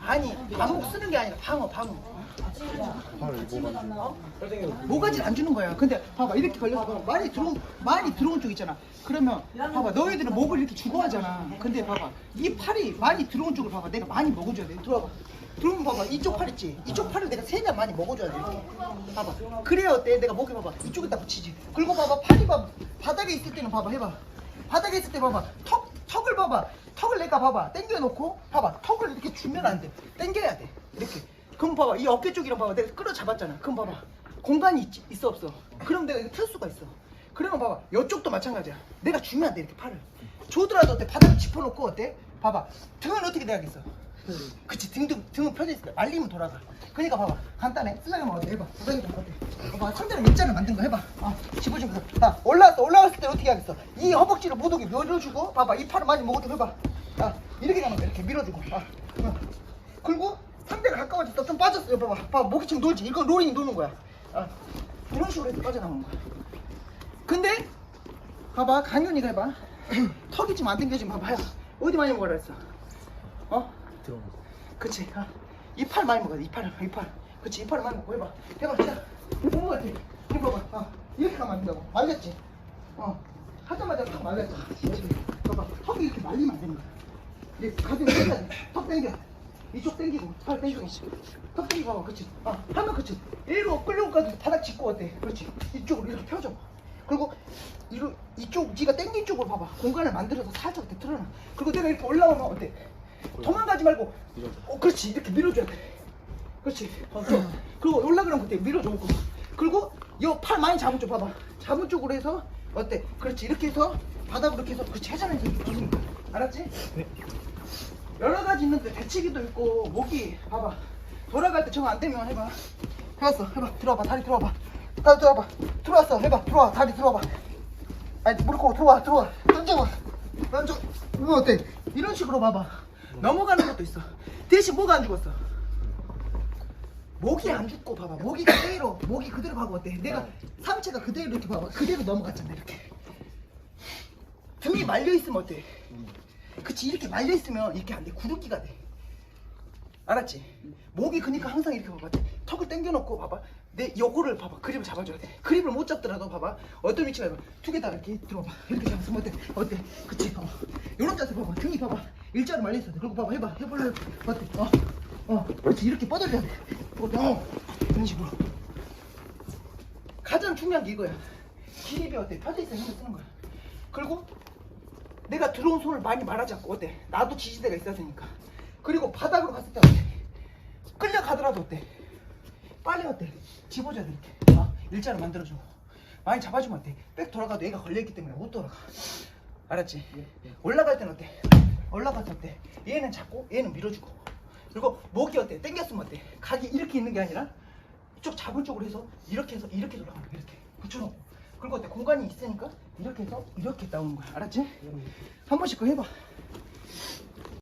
아니 방어 쓰는 게 아니라 방어 방어. 모가지 안 주는 거야. 근데 봐봐 이렇게 걸려서 봐봐. 많이 들어온 많이 들어온 쪽 있잖아. 그러면 봐봐 너희들은 목을 이렇게 주고 하잖아. 근데 봐봐 이 팔이 많이 들어온 쪽을 봐봐. 내가 많이 먹어줘야 돼. 들어와봐. 들어오면 봐봐 이쪽 팔 있지. 이쪽 팔을 내가 세면 많이 먹어줘야 돼. 이렇게. 봐봐. 그래야 어때? 내가 목에 봐봐 이쪽에다 붙이지. 그리고 봐봐 팔이 봐 바닥에 있을 때는 봐봐 해봐. 바닥에 있을 때 봐봐 턱 턱을 봐봐 턱을 내가 봐봐 당겨놓고 봐봐 턱을 이렇게 주면 안 돼. 당겨야 돼. 이렇게. 그럼 봐봐 이 어깨 쪽이랑 봐봐 내가 끌어 잡았잖아. 그럼 봐봐 공간이 있, 있어 없어. 그럼 내가 이거 틀 수가 있어. 그러면 봐봐 이쪽도 마찬가지야. 내가 주면 안 돼 이렇게 팔을. 줘더라도 어때 바닥을 짚어놓고 어때? 봐봐 등은 어떻게 돼야겠어? 그치 등도 등은 펴져 있을 때 말리면 돌아가. 그러니까 봐봐 간단해. 쓰장이만 어때 해봐. 부장님 어때? 봐봐 상대는 일자를 만든 거 해봐. 아 돼. 자 올라왔어 올라왔을 때 어떻게 하겠어? 이 허벅지를 못 오게 밀어주고 봐봐 이 팔을 많이 먹어도 해봐. 자 이렇게 가면 돼 이렇게 밀어주고. 아 어. 그리고 상대가 가까워졌어 좀 빠졌어 여기 봐봐 봐봐 목이 지금 놀지 이건 로잉 노는 거야. 아 이런 식으로 해서 빠져나오는 거야. 근데 봐봐 강연이가 해봐 턱이 지금 안 당겨지면 봐봐 어디 많이 먹으라 했어 어? 들어. 그치? 아, 이팔 많이 먹어야 돼 이팔을 이팔 그치 이팔을 많이 먹고 해봐. 해봐 진짜 좋은 거 같아. 해봐봐. 아, 이렇게 가면 안 된다고. 말렸지? 어 하자마자 턱 말렸잖아 봐봐. 턱이 이렇게 말리면 안 거야. 이제 가슴 당겨야 돼턱 당겨. 이쪽 당기고 팔 당기고. 턱 당기고 봐봐. 그치? 아 하면 그치? 일로 끌려고까지 바닥 짚고 어때? 그렇지? 이쪽으로 이렇게 펴줘. 그리고 이로 이쪽 네가 당긴 쪽으로 봐봐. 공간을 만들어서 살짝 이렇게 틀어놔. 그리고 내가 이렇게 올라오면 어때? 도망 가지 말고. 어 그렇지. 이렇게 밀어줘야 돼. 그렇지. 어, 좀. 그리고 올라가면 그때 밀어주고. 그리고 이팔 많이 잡은 쪽 봐봐. 잡은 쪽으로 해서 어때? 그렇지. 이렇게 해서 바닥으로 이렇게 해서 그렇지. 해자는 알았지? 여러 가지 있는데 대치기도 있고 목이 봐봐. 돌아갈 때정안 되면 해봐. 해봤어. 해봐. 들어와봐. 다리 들어와봐. 다리 들어와봐. 들어왔어. 해봐. 들어와. 다리 들어와봐. 아니 무릎 꿇고 들어와. 들어와. 던져봐. 던져. 이거 어때? 이런 식으로 봐봐 넘어가는 것도 있어. 대신 뭐가 안 죽었어? 목이 안 죽고 봐봐. 목이 그대로 목이 그대로 가고 어때? 내가 상체가 그대로 이렇게 봐봐. 그대로 넘어갔잖아 이렇게. 등이 말려 있으면 어때? 그치 이렇게 말려 있으면 이렇게 안 돼. 구르기가 돼. 알았지? 목이 그니까 항상 이렇게 봐봐. 턱을 당겨놓고 봐봐. 내 요거를 봐봐. 그립을 잡아줘야 돼. 그립을 못 잡더라도 봐봐. 어떤 위치가 두 개 다 이렇게 들어봐. 이렇게 잡았으면 어때? 어때? 그치 봐봐. 요런 자세 봐봐. 등이 봐봐 일자로 말려 있어 그리고 봐봐 해봐 해볼래 어때 어 어, 그렇지 이렇게 뻗어줘야 돼 어, 이런 식으로 가장 중요한 게 이거야 기립이 어때 펴져 있어 힘을 쓰는 거야 그리고 내가 들어온 손을 많이 말하지 않고 어때? 나도 지지대가 있었으니까. 그리고 바닥으로 갔을 때 어때? 끌려가더라도 어때? 빨리 어때? 집어줘야 돼 이렇게. 어? 일자로 만들어줘. 많이 잡아주면 어때? 백 돌아가도 얘가 걸려있기 때문에 못 돌아가. 알았지? 올라갈 때는 어때? 올라갈 때 어때? 얘는 잡고 얘는 밀어주고. 그리고 목이 어때? 당겼으면 어때? 각이 이렇게 있는 게 아니라 이쪽 잡은 쪽으로 해서 이렇게 해서 이렇게 돌아가는 거야 이렇게 붙여놓고 그리고 어때 공간이 있으니까 이렇게 해서 이렇게 나오는 거야 알았지? 한 번씩 그거 해봐